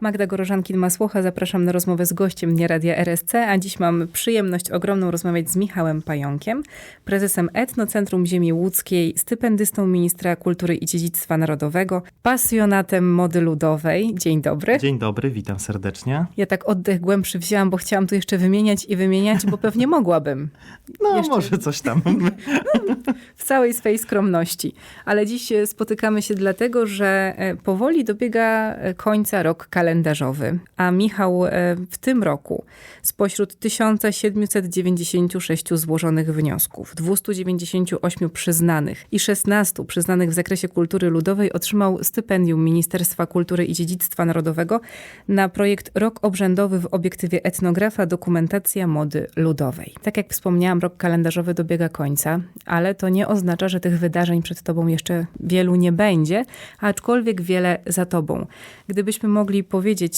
Magda Gorożankin-Masłocha, zapraszam na rozmowę z gościem Dnia Radia RSC, a dziś mam przyjemność ogromną rozmawiać z Michałem Pająkiem, prezesem Etnocentrum Ziemi Łódzkiej, stypendystą Ministra Kultury i Dziedzictwa Narodowego, pasjonatem mody ludowej. Dzień dobry. Dzień dobry, witam serdecznie. Ja tak oddech głębszy wzięłam, bo chciałam tu jeszcze wymieniać i wymieniać, bo pewnie mogłabym. No, Jeszcze- może coś tam. w całej swej skromności. Ale dziś e, spotykamy się dlatego, że e, powoli dobiega e, końca rok kalendarzowy, a Michał e, w tym roku spośród 1796 złożonych wniosków, 298 przyznanych i 16 przyznanych w zakresie kultury ludowej otrzymał stypendium Ministerstwa Kultury i Dziedzictwa Narodowego na projekt Rok Obrzędowy w obiektywie etnografa dokumentacja mody ludowej. Tak jak wspomniałam, rok kalendarzowy dobiega końca, ale to nie oznacza, że tych wydarzeń przed tobą jeszcze wielu nie będzie, aczkolwiek wiele za tobą. Gdybyśmy mogli powiedzieć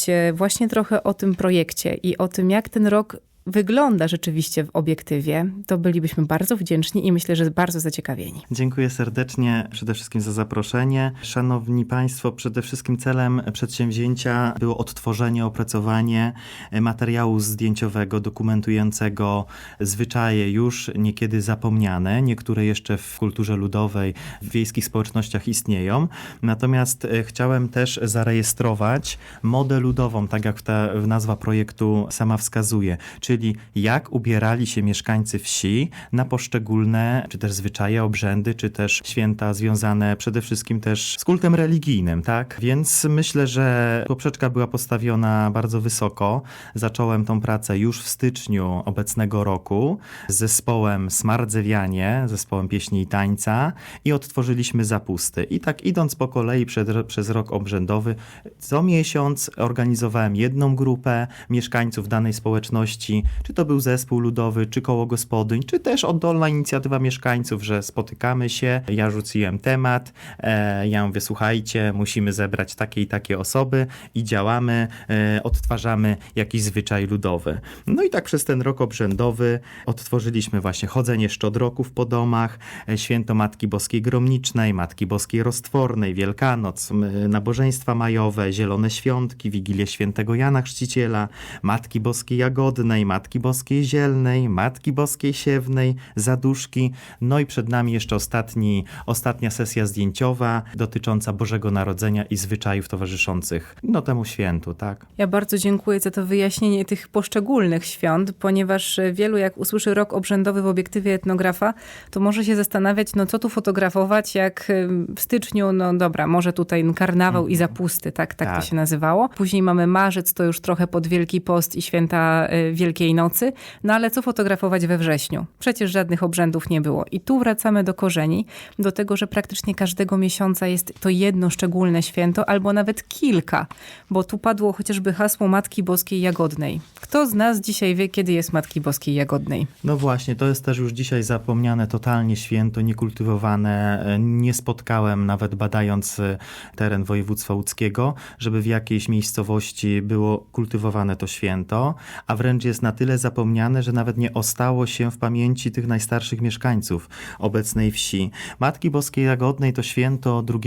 e, właśnie trochę o tym projekcie i o tym, jak ten rok wygląda rzeczywiście w obiektywie, to bylibyśmy bardzo wdzięczni i myślę, że bardzo zaciekawieni. Dziękuję serdecznie przede wszystkim za zaproszenie. Szanowni Państwo, przede wszystkim celem przedsięwzięcia było odtworzenie, opracowanie materiału zdjęciowego dokumentującego zwyczaje już niekiedy zapomniane. Niektóre jeszcze w kulturze ludowej, w wiejskich społecznościach istnieją. Natomiast e, chciałem też zarejestrować modę ludową, tak jak ta nazwa projektu sama wskazuje, czyli jak ubierali się mieszkańcy wsi na poszczególne, czy też zwyczaje, obrzędy, czy też święta związane przede wszystkim też z kultem religijnym, tak? Więc myślę, że poprzeczka była postawiona bardzo wysoko. Zacząłem tą pracę już w styczniu obecnego roku z zespołem Smardzewianie, zespołem pieśni i tańca i odtworzyliśmy zapusty. I tak idąc po kolei przed, przez rok obrzędowy, co miesiąc organizowałem jedną grupę mieszkańców danej społeczności, czy to był zespół ludowy, czy koło gospodyń, czy też oddolna inicjatywa mieszkańców, że spotykamy się, ja rzuciłem temat, e, ja mówię, słuchajcie, musimy zebrać takie i takie osoby i działamy, e, odtwarzamy jakiś zwyczaj ludowy. No i tak przez ten rok obrzędowy odtworzyliśmy właśnie chodzenie szczodroków po domach, e, święto Matki Boskiej Gromnicznej, Matki Boskiej Roztwornej, Wielkanoc, nabożeństwa majowe, Zielone Świątki, Wigilię Świętego Jana Chrzciciela, Matki Boskiej Jagodnej, Matki Boskiej Zielnej, Matki Boskiej Siewnej, Zaduszki. No i przed nami jeszcze ostatni, ostatnia sesja zdjęciowa dotycząca Bożego Narodzenia i zwyczajów towarzyszących no temu świętu, tak? Ja bardzo dziękuję za to wyjaśnienie tych poszczególnych świąt, ponieważ wielu jak usłyszy rok obrzędowy w obiektywie etnografa, to może się zastanawiać, no co tu fotografować, jak w styczniu, no dobra, może tutaj karnawał i zapusty, tak, tak, Tak. to się nazywało. Później mamy marzec, to już trochę pod Wielki Post i święta y, Wielkiej Nocy, no ale co fotografować we wrześniu? Przecież żadnych obrzędów nie było. I tu wracamy do korzeni, do tego, że praktycznie każdego miesiąca jest to jedno szczególne święto, albo nawet kilka, bo tu padło chociażby hasło Matki Boskiej Jagodnej. Kto z nas dzisiaj wie, kiedy jest Matki Boskiej Jagodnej? No właśnie, to jest też już dzisiaj zapomniane totalnie święto, niekultywowane. Nie spotkałem, nawet badając e, teren województwa łódzkiego, żeby w jakiejś miejscowości było kultywowane to święto, a wręcz jest na tyle zapomniane, że nawet nie ostało się w pamięci tych najstarszych mieszkańców obecnej wsi. Matki Boskiej Jagodnej to święto 2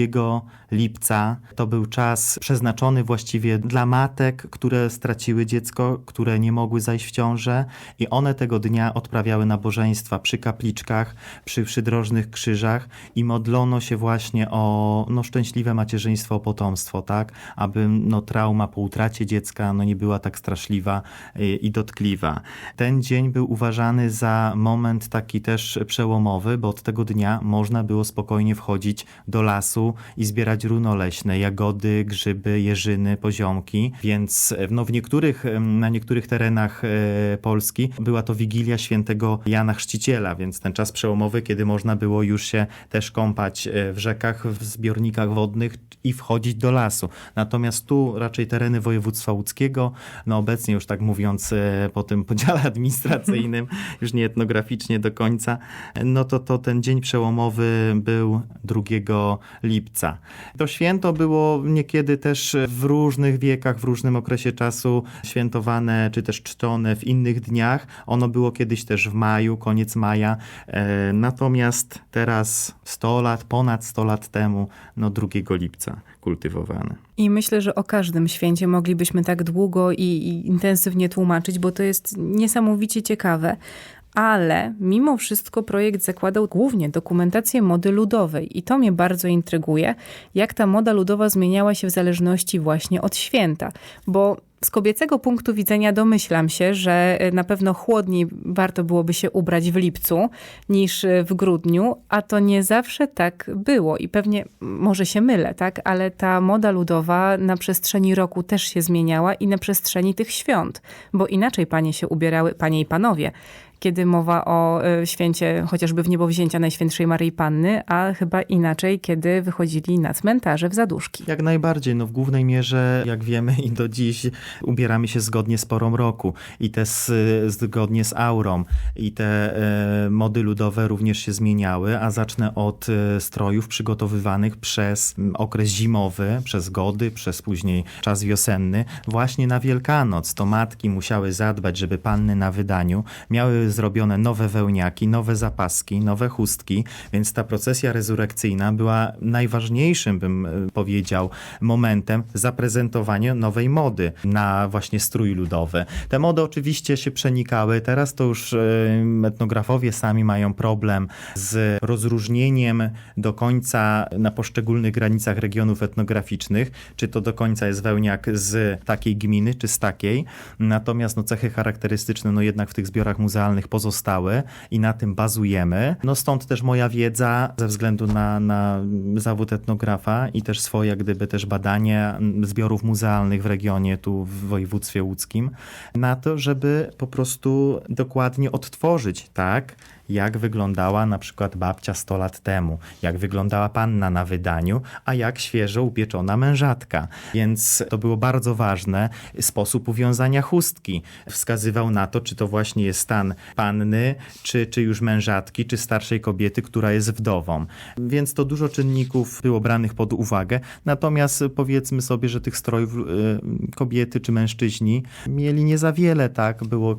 lipca. To był czas przeznaczony właściwie dla matek, które straciły dziecko, które nie mogły zajść w ciążę i one tego dnia odprawiały nabożeństwa przy kapliczkach, przy przydrożnych krzyżach i modlono się właśnie o no, szczęśliwe macierzyństwo, o potomstwo, tak? Aby no, trauma po utracie dziecka no, nie była tak straszliwa y, i dotkliwa. Ten dzień był uważany za moment taki też przełomowy, bo od tego dnia można było spokojnie wchodzić do lasu i zbierać runo leśne, jagody, grzyby, jeżyny, poziomki, więc e, no, w niektórych, na niektórych terenach e, Polski była to Wigilia Świętego Jana Chrzciciela, więc ten czas przełomowy, kiedy można było już się też kąpać e, w rzekach, w zbiornikach wodnych i wchodzić do lasu. Natomiast tu raczej tereny województwa łódzkiego, no obecnie już tak mówiąc e, po tym podziale administracyjnym, już nie etnograficznie do końca, no to, to ten dzień przełomowy był 2 lipca. To święto było niekiedy też w różnych wiekach, w różnym okresie czasu świętowane, czy też czczone w innych dniach. Ono było kiedyś też w maju, koniec maja. E, natomiast teraz 100 lat, ponad 100 lat temu, no 2 lipca. I myślę, że o każdym święcie moglibyśmy tak długo i, i intensywnie tłumaczyć, bo to jest niesamowicie ciekawe. Ale mimo wszystko projekt zakładał głównie dokumentację mody ludowej i to mnie bardzo intryguje, jak ta moda ludowa zmieniała się w zależności właśnie od święta, bo z kobiecego punktu widzenia domyślam się, że e, na pewno chłodniej warto byłoby się ubrać w lipcu niż e, w grudniu, a to nie zawsze tak było i pewnie może się mylę, tak, ale ta moda ludowa na przestrzeni roku też się zmieniała i na przestrzeni tych świąt, bo inaczej panie się ubierały, panie i panowie, kiedy mowa o e, święcie chociażby w niebowzięcia Najświętszej Maryi Panny, a chyba inaczej, kiedy wychodzili na cmentarze w zaduszki. Jak najbardziej, no w głównej mierze, jak wiemy i do dziś, ubieramy się zgodnie z porą roku i te z, zgodnie z aurą i te e, mody ludowe również się zmieniały, a zacznę od e, strojów przygotowywanych przez okres zimowy, przez gody, przez później czas wiosenny, właśnie na Wielkanoc. To matki musiały zadbać, żeby panny na wydaniu miały zrobione nowe wełniaki, nowe zapaski, nowe chustki, więc ta procesja rezurekcyjna była najważniejszym, bym e, powiedział, momentem zaprezentowania nowej mody na właśnie strój ludowy. Te mody oczywiście się przenikały, teraz to już e, etnografowie sami mają problem z rozróżnieniem do końca na poszczególnych granicach regionów etnograficznych, czy to do końca jest wełniak z takiej gminy, czy z takiej. Natomiast no, cechy charakterystyczne no, jednak w tych zbiorach muzealnych pozostały i na tym bazujemy. No stąd też moja wiedza ze względu na, na zawód etnografa i też swoje gdyby też badanie zbiorów muzealnych w regionie tu w województwie łódzkim na to, żeby po prostu dokładnie odtworzyć tak, jak wyglądała na przykład babcia 100 lat temu, jak wyglądała panna na wydaniu, a jak świeżo upieczona mężatka. Więc to było bardzo ważne. Sposób uwiązania chustki wskazywał na to, czy to właśnie jest stan panny, czy, czy już mężatki, czy starszej kobiety, która jest wdową. Więc to dużo czynników było branych pod uwagę. Natomiast powiedzmy sobie, że tych strojów y, kobiety czy mężczyźni mieli nie za wiele, tak? Było,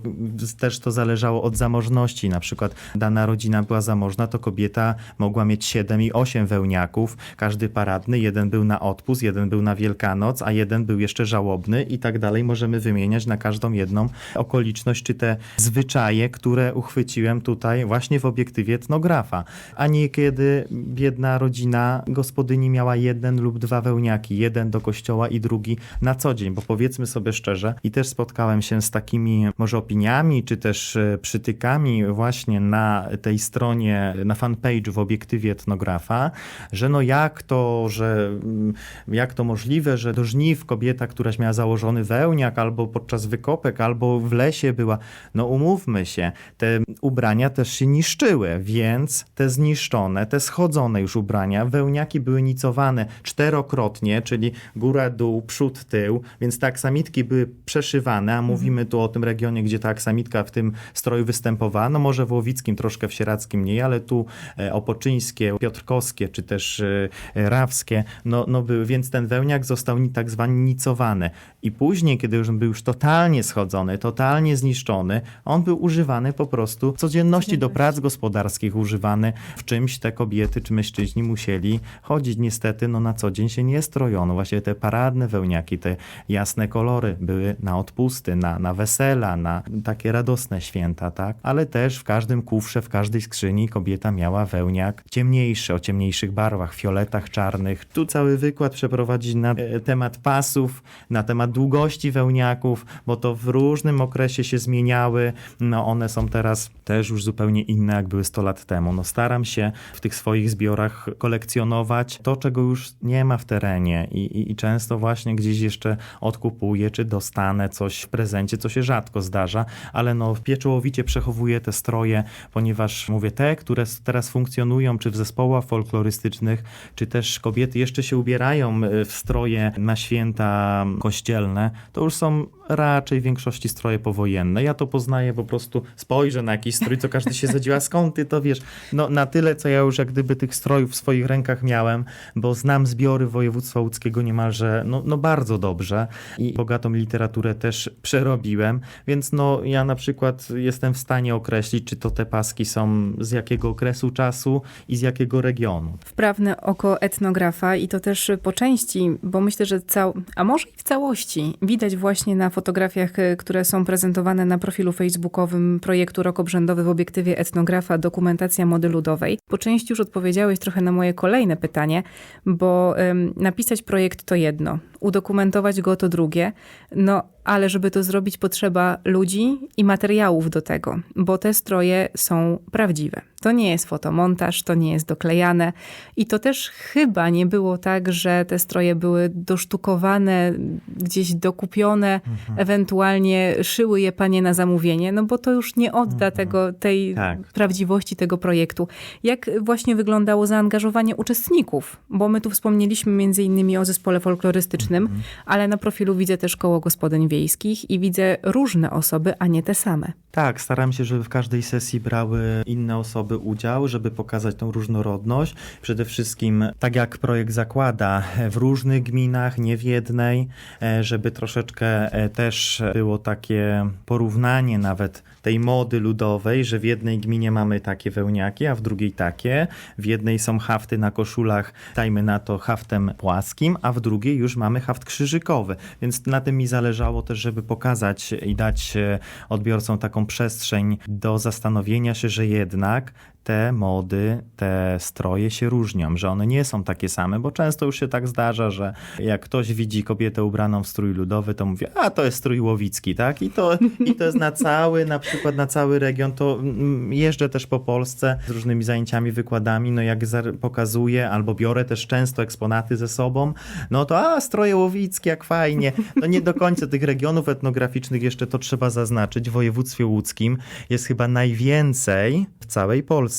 też to zależało od zamożności. Na przykład dana rodzina była zamożna, to kobieta mogła mieć 7 i 8 wełniaków, każdy paradny, jeden był na odpust, jeden był na Wielkanoc, a jeden był jeszcze żałobny i tak dalej. Możemy wymieniać na każdą jedną okoliczność, czy te zwyczaje, które uchwyciłem tutaj właśnie w obiektywie etnografa. A niekiedy biedna rodzina gospodyni miała jeden lub dwa wełniaki, jeden do kościoła i drugi na co dzień, bo powiedzmy sobie szczerze, i też spotkałem się z takimi może opiniami, czy też e, przytykami właśnie na tej stronie, na fanpage w obiektywie etnografa, że no jak to, że mm, jak to możliwe, że do żniw kobieta, któraś miała założony wełniak albo podczas wykopek, albo w lesie była. No umówmy się, te ubrania też się niszczyły, więc te zniszczone, te schodzone już ubrania, wełniaki były nicowane czterokrotnie, czyli góra, dół, przód, tył, więc te aksamitki były przeszywane, a mówimy tu o tym regionie, gdzie ta aksamitka w tym stroju występowała, no może w Łowickim, troszkę w Sieradzkim mniej, ale tu e, opoczyńskie, piotrkowskie, czy też e, rawskie, no, no były, więc ten wełniak został tak zwany nicowany. I później, kiedy już był już totalnie schodzony, totalnie zniszczony, on był używany po prostu w codzienności do prac gospodarskich, używany w czymś te kobiety czy mężczyźni musieli chodzić. Niestety, no na co dzień się nie strojono. Właśnie te paradne wełniaki, te jasne kolory były na odpusty, na, na wesela, na takie radosne święta, tak? Ale też w każdym kufrze, w każdej skrzyni kobieta miała wełniak ciemniejszy, o ciemniejszych barwach, fioletach, czarnych. Tu cały wykład przeprowadzić na e, temat pasów, na temat długości wełniaków, bo to w różnym okresie się zmieniały. No one są teraz też już zupełnie inne, jak były 100 lat temu. No staram się w tych swoich zbiorach kolekcjonować to, czego już nie ma w terenie i, i, i często właśnie gdzieś jeszcze odkupuję, czy dostanę coś w prezencie, co się rzadko zdarza, ale no pieczołowicie przechowuję te stroje, ponieważ mówię, te, które teraz funkcjonują, czy w zespołach folklorystycznych, czy też kobiety jeszcze się ubierają y, w stroje na święta kościelne, to już są raczej w większości stroje powojenne. Ja to poznaję po prostu, spojrzę na jakiś strój, co każdy się zadziła, skąd ty to wiesz? No na tyle, co ja już jak gdyby tych strojów w swoich rękach miałem, bo znam zbiory województwa łódzkiego niemalże, no, no bardzo dobrze i bogatą literaturę też przerobiłem, więc no ja na przykład jestem w stanie określić, czy to te pasy płaski są z jakiego okresu czasu i z jakiego regionu. Wprawne oko etnografa i to też po części, bo myślę, że cał, a może i w całości widać właśnie na fotografiach, e, które są prezentowane na profilu facebookowym projektu Rok Obrzędowy w obiektywie etnografa Dokumentacja Mody Ludowej. Po części już odpowiedziałeś trochę na moje kolejne pytanie, bo ym, napisać projekt to jedno, udokumentować go to drugie, no ale żeby to zrobić potrzeba ludzi i materiałów do tego, bo te stroje są prawdziwe. To nie jest fotomontaż, to nie jest doklejane i to też chyba nie było tak, że te stroje były dosztukowane, gdzieś dokupione, ewentualnie szyły je panie na zamówienie, no bo to już nie odda tego, tej Tak. prawdziwości tego projektu. Jak właśnie wyglądało zaangażowanie uczestników? Bo my tu wspomnieliśmy między innymi o zespole folklorystycznym, ale na profilu widzę też koło gospodyń wiejskich i widzę różne osoby, a nie te same. Tak, staram się, żeby w każdej sesji brały inne osoby udział, żeby pokazać tą różnorodność. Przede wszystkim, tak jak projekt zakłada, w różnych gminach, nie w jednej, e, żeby troszeczkę e, też było takie porównanie nawet tej mody ludowej, że w jednej gminie mamy takie wełniaki, a w drugiej takie. W jednej są hafty na koszulach, dajmy na to haftem płaskim, a w drugiej już mamy haft krzyżykowy. Więc na tym mi zależało też, żeby pokazać i dać e, odbiorcom taką przestrzeń do zastanowienia się, że jednak te mody, te stroje się różnią, że one nie są takie same, bo często już się tak zdarza, że jak ktoś widzi kobietę ubraną w strój ludowy, to mówi, a to jest strój łowicki, tak? I to, i to jest na cały, na przykład na cały region, to mm, jeżdżę też po Polsce z różnymi zajęciami, wykładami, no jak pokazuję, albo biorę też często eksponaty ze sobą, no to a, stroje łowickie, jak fajnie. No nie do końca tych regionów etnograficznych jeszcze to trzeba zaznaczyć. W województwie łódzkim jest chyba najwięcej w całej Polsce.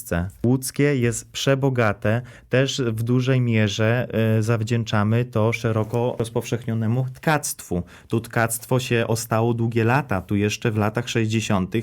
Łódzkie jest przebogate, też w dużej mierze e, zawdzięczamy to szeroko rozpowszechnionemu tkactwu. Tu tkactwo się ostało długie lata, tu jeszcze w latach 60.,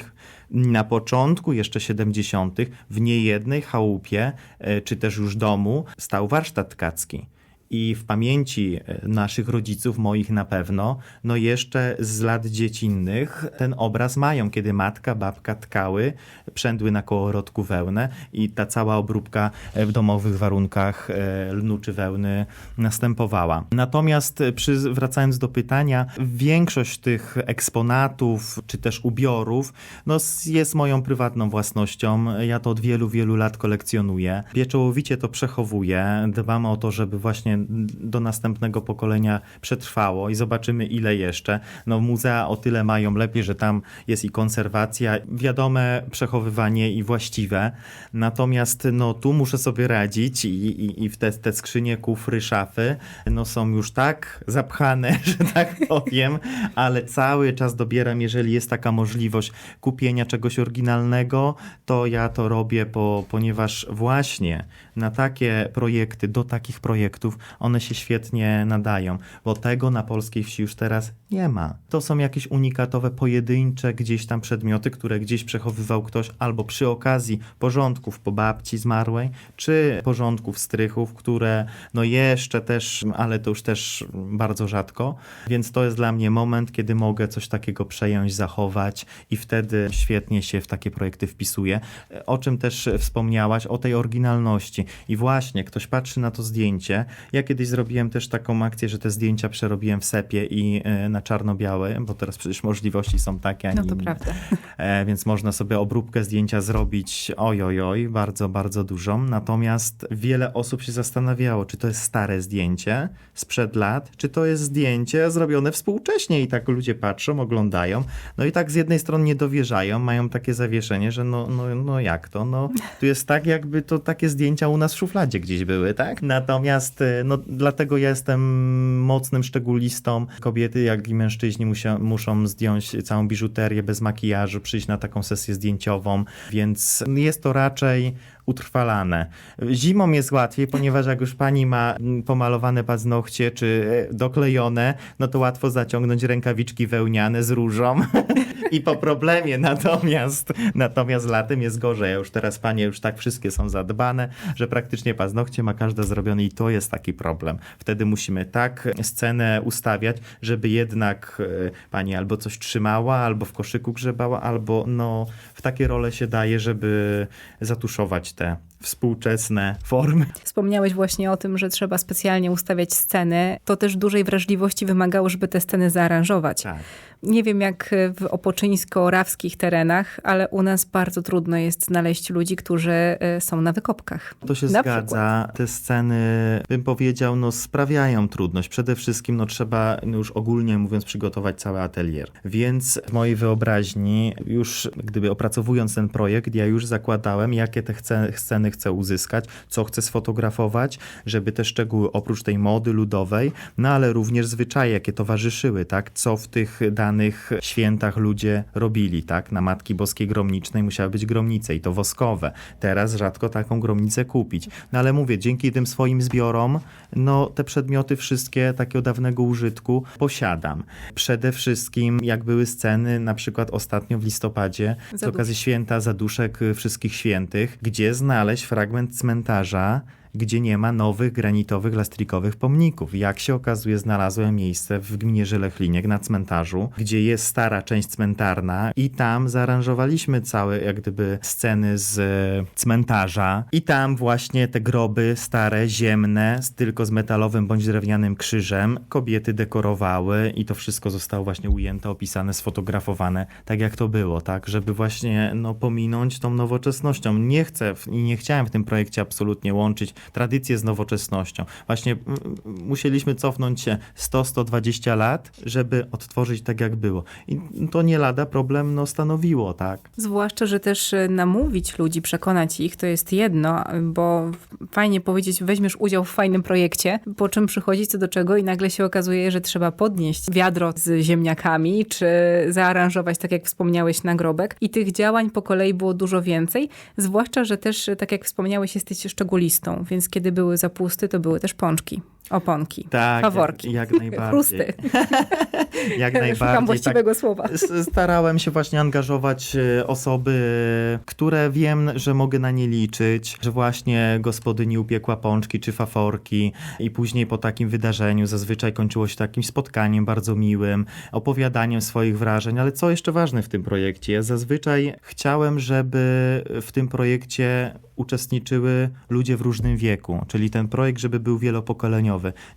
na początku jeszcze 70., w niejednej chałupie, e, czy też już domu, stał warsztat tkacki. I w pamięci e, naszych rodziców, moich na pewno, no jeszcze z lat dziecinnych ten obraz mają, kiedy matka, babka tkały, przędły na kołorodku wełnę i ta cała obróbka e, w domowych warunkach e, lnu czy wełny następowała. Natomiast przy, wracając do pytania, większość tych eksponatów czy też ubiorów no, jest moją prywatną własnością. Ja to od wielu, wielu lat kolekcjonuję. Pieczołowicie to przechowuję. Dbam o to, żeby właśnie do następnego pokolenia przetrwało i zobaczymy ile jeszcze. No muzea o tyle mają lepiej, że tam jest i konserwacja, wiadome przechowywanie i właściwe. Natomiast no tu muszę sobie radzić i, i, i w te, te skrzynie, kufry, szafy no są już tak zapchane, że tak powiem, ale cały czas dobieram, jeżeli jest taka możliwość kupienia czegoś oryginalnego, to ja to robię, po, ponieważ właśnie na takie projekty, do takich projektów, one się świetnie nadają, bo tego na polskiej wsi już teraz nie ma. To są jakieś unikatowe, pojedyncze gdzieś tam przedmioty, które gdzieś przechowywał ktoś albo przy okazji porządków po babci zmarłej, czy porządków strychów, które no jeszcze też, ale to już też bardzo rzadko, więc to jest dla mnie moment, kiedy mogę coś takiego przejąć, zachować i wtedy świetnie się w takie projekty wpisuję. O czym też wspomniałaś, o tej oryginalności. I właśnie, ktoś patrzy na to zdjęcie. Ja kiedyś zrobiłem też taką akcję, że te zdjęcia przerobiłem w sepie i e, na czarno-białe, bo teraz przecież możliwości są takie, a No nie to inne. prawda. E, więc można sobie obróbkę zdjęcia zrobić oj, oj, oj, bardzo, bardzo dużą. Natomiast wiele osób się zastanawiało, czy to jest stare zdjęcie sprzed lat, czy to jest zdjęcie zrobione współcześnie i tak ludzie patrzą, oglądają. No i tak z jednej strony nie dowierzają, mają takie zawieszenie, że no, no, no jak to? No, tu jest tak, jakby to takie zdjęcia u nas w szufladzie gdzieś były, tak? Natomiast e, no, dlatego ja jestem mocnym szczególistą. Kobiety, jak i mężczyźni musia, muszą zdjąć całą biżuterię bez makijażu, przyjść na taką sesję zdjęciową, więc jest to raczej utrwalane. Zimą jest łatwiej, ponieważ jak już pani ma mm, pomalowane paznokcie czy e, doklejone, no to łatwo zaciągnąć rękawiczki wełniane z różą i po problemie. Natomiast, natomiast latem jest gorzej. Już teraz panie już tak wszystkie są zadbane, że praktycznie paznokcie ma każda zrobione i to jest taki problem. Wtedy musimy tak scenę ustawiać, żeby jednak e, pani albo coś trzymała, albo w koszyku grzebała, albo no w takie role się daje, żeby zatuszować te współczesne formy. Wspomniałeś właśnie o tym, że trzeba specjalnie ustawiać sceny. To też dużej wrażliwości wymagało, żeby te sceny zaaranżować. Tak. Nie wiem jak w opoczyńsko-orawskich terenach, ale u nas bardzo trudno jest znaleźć ludzi, którzy e, są na wykopkach. To się Na zgadza. Te sceny, bym powiedział, no, sprawiają trudność. Przede wszystkim no, trzeba, no, już ogólnie mówiąc, przygotować cały atelier. Więc w mojej wyobraźni, już gdyby opracowując ten projekt, ja już zakładałem, jakie te chce, chcę uzyskać, co chcę sfotografować, żeby te szczegóły oprócz tej mody ludowej, no ale również zwyczaje, jakie towarzyszyły, tak? Co w tych danych świętach ludzie robili, tak? Na Matki Boskiej Gromnicznej musiały być gromnice i to woskowe. Teraz rzadko taką gromnicę kupić. No ale mówię, dzięki tym swoim zbiorom, no te przedmioty wszystkie takiego dawnego użytku posiadam. Przede wszystkim, jak były sceny, na przykład ostatnio w listopadzie, z okazji święta Zaduszek Wszystkich Świętych, gdzie znaleźć fragment cmentarza, gdzie nie ma nowych granitowych, lastrikowych pomników. Jak się okazuje, znalazłem miejsce w gminie Żelechliniek na cmentarzu, gdzie jest stara część cmentarna i tam zaaranżowaliśmy całe jak gdyby sceny z e, cmentarza i tam właśnie te groby stare, ziemne, tylko z metalowym bądź drewnianym krzyżem kobiety dekorowały i to wszystko zostało właśnie ujęte, opisane, sfotografowane, tak jak to było, tak, żeby właśnie no, pominąć tą nowoczesnością. Nie chcę i nie chciałem w tym projekcie absolutnie łączyć tradycję z nowoczesnością. Właśnie musieliśmy cofnąć się 100-120 lat, żeby odtworzyć tak, jak było. I to nie lada problem no, stanowiło, tak. Zwłaszcza, że też e, namówić ludzi, przekonać ich, to jest jedno, bo fajnie powiedzieć, weźmiesz udział w fajnym projekcie, po czym przychodzi co do czego i nagle się okazuje, że trzeba podnieść wiadro z ziemniakami, czy zaaranżować, tak jak wspomniałeś, nagrobek. I tych działań po kolei było dużo więcej, zwłaszcza, że też, e, tak jak wspomniałeś, jesteś szczególistą, więc kiedy były zapusty, to były też pączki, oponki, Tak, faworki, jak, jak najbardziej. chrusty. Jak Szukam najbardziej. Tak, właściwego słowa. S- Starałem się właśnie angażować e, osoby, które wiem, że mogę na nie liczyć, że właśnie gospodyni upiekła pączki czy faforki i później po takim wydarzeniu zazwyczaj kończyło się takim spotkaniem bardzo miłym, opowiadaniem swoich wrażeń, ale co jeszcze ważne w tym projekcie, ja zazwyczaj chciałem, żeby w tym projekcie uczestniczyły ludzie w różnym wieku, czyli ten projekt, żeby był wielopokoleniowy.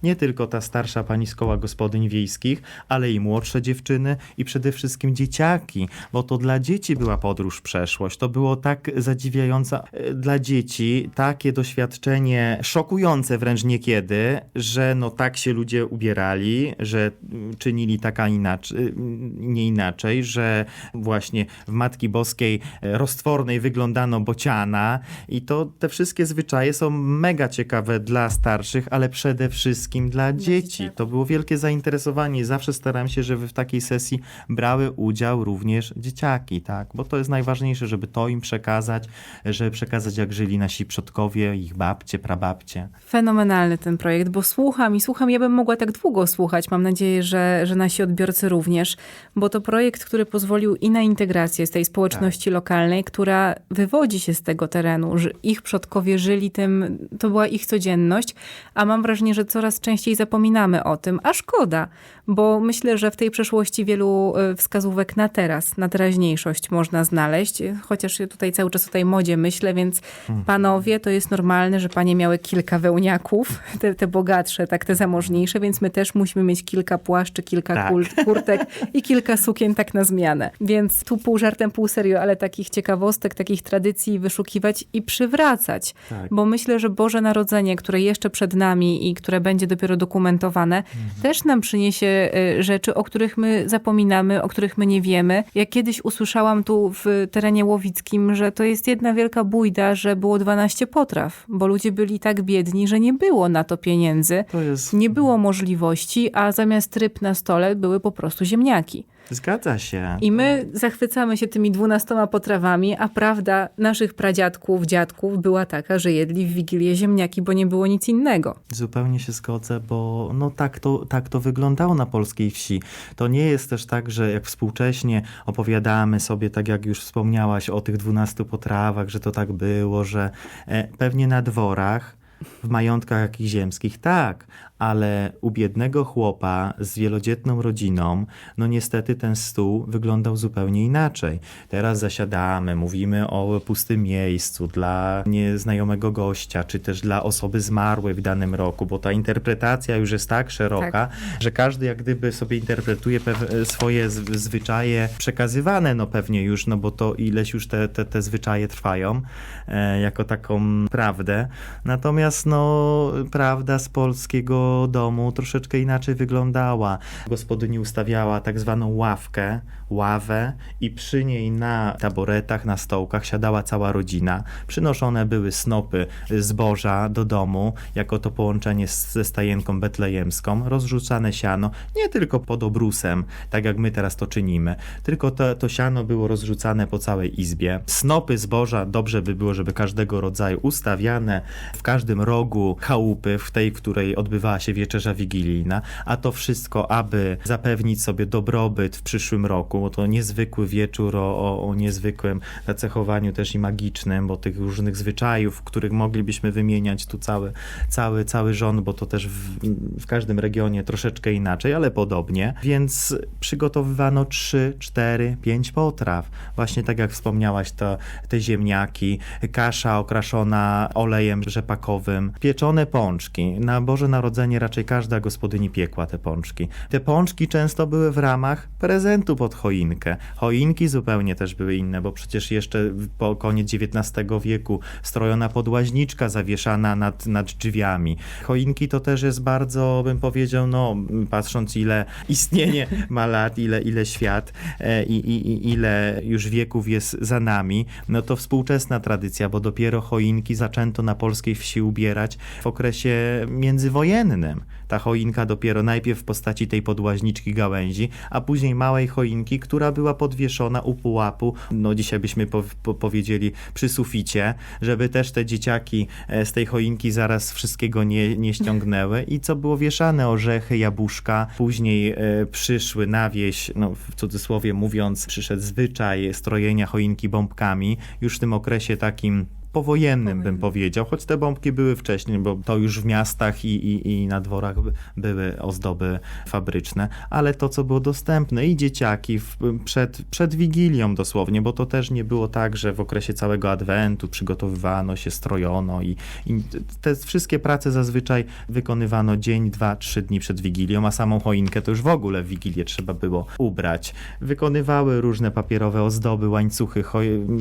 Nie tylko ta starsza pani z koła gospodyń wiejskich, ale i młodsze dziewczyny i przede wszystkim dzieciaki, bo to dla dzieci była podróż przeszłość. To było tak zadziwiające e, dla dzieci, takie doświadczenie szokujące wręcz niekiedy, że no tak się ludzie ubierali, że mm, czynili tak, a inaczej, mm, nie inaczej, że właśnie w Matki Boskiej e, roztwornej wyglądano bociana i to te wszystkie zwyczaje są mega ciekawe dla starszych, ale przede wszystkim dla dzieci. To było wielkie zainteresowanie i zawsze starałem się, żeby w takiej sesji brały udział również dzieciaki, tak? Bo to jest najważniejsze, żeby to im przekazać, żeby przekazać jak żyli nasi przodkowie, ich babcie, prababcie. Fenomenalny ten projekt, bo słucham i słucham. Ja bym mogła tak długo słuchać. Mam nadzieję, że, że nasi odbiorcy również, bo to projekt, który pozwolił i na integrację z tej społeczności lokalnej, która wywodzi się z tego terenu, że ich przodkowie żyli tym, to była ich codzienność, a mam wrażenie, że coraz częściej zapominamy o tym, a szkoda, bo myślę, że w tej przeszłości wielu e, wskazówek na teraz, na teraźniejszość można znaleźć, chociaż tutaj cały czas o tej modzie myślę, więc panowie, to jest normalne, że panie miały kilka wełniaków, te, te bogatsze, tak te zamożniejsze, więc my też musimy mieć kilka płaszczy, kilka Tak. kul, kurtek i kilka sukien tak na zmianę. Więc tu pół żartem, pół serio, ale takich ciekawostek, takich tradycji wyszukiwać i przywracać. Tak. Bo myślę, że Boże Narodzenie, które jeszcze przed nami i które będzie dopiero dokumentowane, też nam przyniesie y, rzeczy, o których my zapominamy, o których my nie wiemy. Ja kiedyś usłyszałam tu w terenie łowickim, że to jest jedna wielka bójda, że było 12 potraw, bo ludzie byli tak biedni, że nie było na to pieniędzy. To jest Nie było możliwości, a zamiast ryb na stole były po prostu ziemniaki. Zgadza się. I my zachwycamy się tymi dwunastoma potrawami, a prawda naszych pradziadków, dziadków była taka, że jedli w Wigilię ziemniaki, bo nie było nic innego. Zupełnie się zgodzę, bo no tak to, tak to wyglądało na polskiej wsi. To nie jest też tak, że jak współcześnie opowiadamy sobie, tak jak już wspomniałaś o tych dwunastu potrawach, że to tak było, że e, pewnie na dworach, w majątkach jakichś ziemskich, tak, ale u biednego chłopa z wielodzietną rodziną, no niestety ten stół wyglądał zupełnie inaczej. Teraz zasiadamy, mówimy o pustym miejscu dla nieznajomego gościa, czy też dla osoby zmarłej w danym roku, bo ta interpretacja już jest tak szeroka, Tak. że każdy jak gdyby sobie interpretuje swoje zwyczaje przekazywane, no pewnie już, no bo to ileś już te, te, te zwyczaje trwają, e, jako taką prawdę. Natomiast no prawda z polskiego domu troszeczkę inaczej wyglądała. Gospodyni ustawiała tak zwaną ławkę, ławę i przy niej na taboretach, na stołkach siadała cała rodzina. Przynoszone były snopy zboża do domu, jako to połączenie z- ze stajenką betlejemską, rozrzucane siano, nie tylko pod obrusem, tak jak my teraz to czynimy, tylko to, to siano było rozrzucane po całej izbie. Snopy zboża dobrze by było, żeby każdego rodzaju ustawiane w każdym rogu chałupy, w tej, w której odbywała się wieczerza wigilijna, a to wszystko, aby zapewnić sobie dobrobyt w przyszłym roku, bo to niezwykły wieczór o, o, o niezwykłym nacechowaniu też i magicznym, bo tych różnych zwyczajów, których moglibyśmy wymieniać tu cały, cały, cały rząd, bo to też w, w każdym regionie troszeczkę inaczej, ale podobnie. Więc przygotowywano 3, 4, 5 potraw. Właśnie tak jak wspomniałaś, to, te ziemniaki, kasza okraszona olejem rzepakowym, pieczone pączki. Na Boże Narodzenie raczej każda gospodyni piekła te pączki. Te pączki często były w ramach prezentu pod choinkę. Choinki zupełnie też były inne, bo przecież jeszcze po koniec XIX wieku strojona podłaźniczka zawieszana nad, nad drzwiami. Choinki to też jest bardzo, bym powiedział, no patrząc ile istnienie ma lat, ile, ile świat e, i, i, i ile już wieków jest za nami, no to współczesna tradycja, bo dopiero choinki zaczęto na polskiej wsi ubierać w okresie międzywojennym. Ta choinka dopiero najpierw w postaci tej podłaźniczki gałęzi, a później małej choinki, która była podwieszona u pułapu, no dzisiaj byśmy po, po, powiedzieli przy suficie, żeby też te dzieciaki e, z tej choinki zaraz wszystkiego nie, nie ściągnęły. I co było wieszane, orzechy, jabłuszka, później e, przyszły na wieś, no w cudzysłowie mówiąc, przyszedł zwyczaj strojenia choinki bombkami, już w tym okresie takim powojennym, bym powiedział, choć te bombki były wcześniej, bo to już w miastach i, i, i na dworach by- były ozdoby fabryczne, ale to, co było dostępne i dzieciaki w, przed, przed Wigilią dosłownie, bo to też nie było tak, że w okresie całego Adwentu przygotowywano się, strojono i, i te wszystkie prace zazwyczaj wykonywano dzień, dwa, trzy dni przed Wigilią, a samą choinkę to już w ogóle w Wigilię trzeba było ubrać. Wykonywały różne papierowe ozdoby, łańcuchy,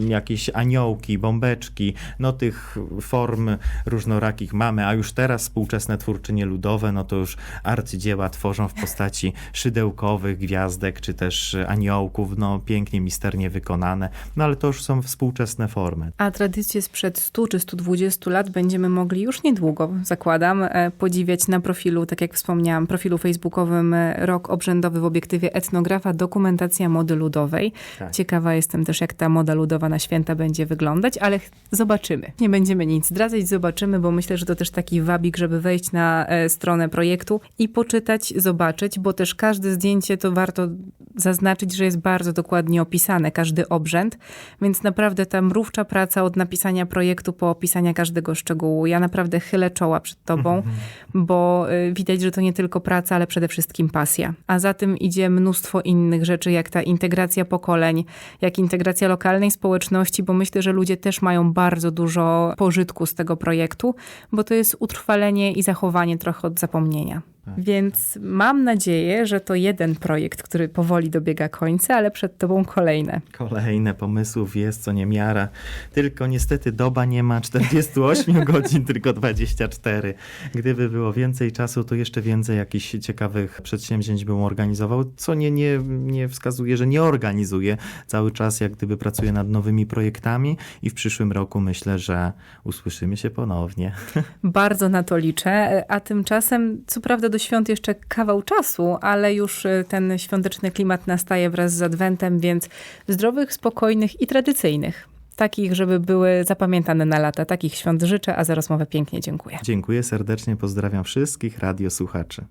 jakieś aniołki, bombeczki, no tych form różnorakich mamy, a już teraz współczesne twórczynie ludowe, no to już arcydzieła tworzą w postaci szydełkowych gwiazdek, czy też aniołków, no pięknie, misternie wykonane, no ale to już są współczesne formy. A tradycje sprzed 100 czy 120 lat będziemy mogli już niedługo, zakładam, e, podziwiać na profilu, tak jak wspomniałam, profilu facebookowym e, Rok Obrzędowy w obiektywie etnografa, dokumentacja mody ludowej. Tak. Ciekawa jestem też, jak ta moda ludowa na święta będzie wyglądać, ale ch- zobaczymy. Nie będziemy nic zdradzać, zobaczymy, bo myślę, że to też taki wabik, żeby wejść na e, stronę projektu i poczytać, zobaczyć, bo też każde zdjęcie to warto zaznaczyć, że jest bardzo dokładnie opisane, każdy obrzęd, więc naprawdę ta mrówcza praca od napisania projektu po opisania każdego szczegółu. Ja naprawdę chylę czoła przed tobą, bo y, widać, że to nie tylko praca, ale przede wszystkim pasja. A za tym idzie mnóstwo innych rzeczy, jak ta integracja pokoleń, jak integracja lokalnej społeczności, bo myślę, że ludzie też mają bardzo dużo pożytku z tego projektu, bo to jest utrwalenie i zachowanie trochę od zapomnienia. Więc mam nadzieję, że to jeden projekt, który powoli dobiega końca, ale przed tobą kolejne. Kolejne pomysłów jest co niemiara, tylko niestety doba nie ma 48 godzin, tylko 24. Gdyby było więcej czasu, to jeszcze więcej jakichś ciekawych przedsięwzięć bym organizował, co nie, nie, nie wskazuje, że nie organizuję. Cały czas jak gdyby pracuję nad nowymi projektami i w przyszłym roku myślę, że usłyszymy się ponownie. Bardzo na to liczę, a tymczasem, co prawda do świąt jeszcze kawał czasu, ale już y, ten świąteczny klimat nastaje wraz z Adwentem, więc zdrowych, spokojnych i tradycyjnych. Takich, żeby były zapamiętane na lata. Takich świąt życzę, a za rozmowę pięknie dziękuję. Dziękuję serdecznie, pozdrawiam wszystkich radiosłuchaczy.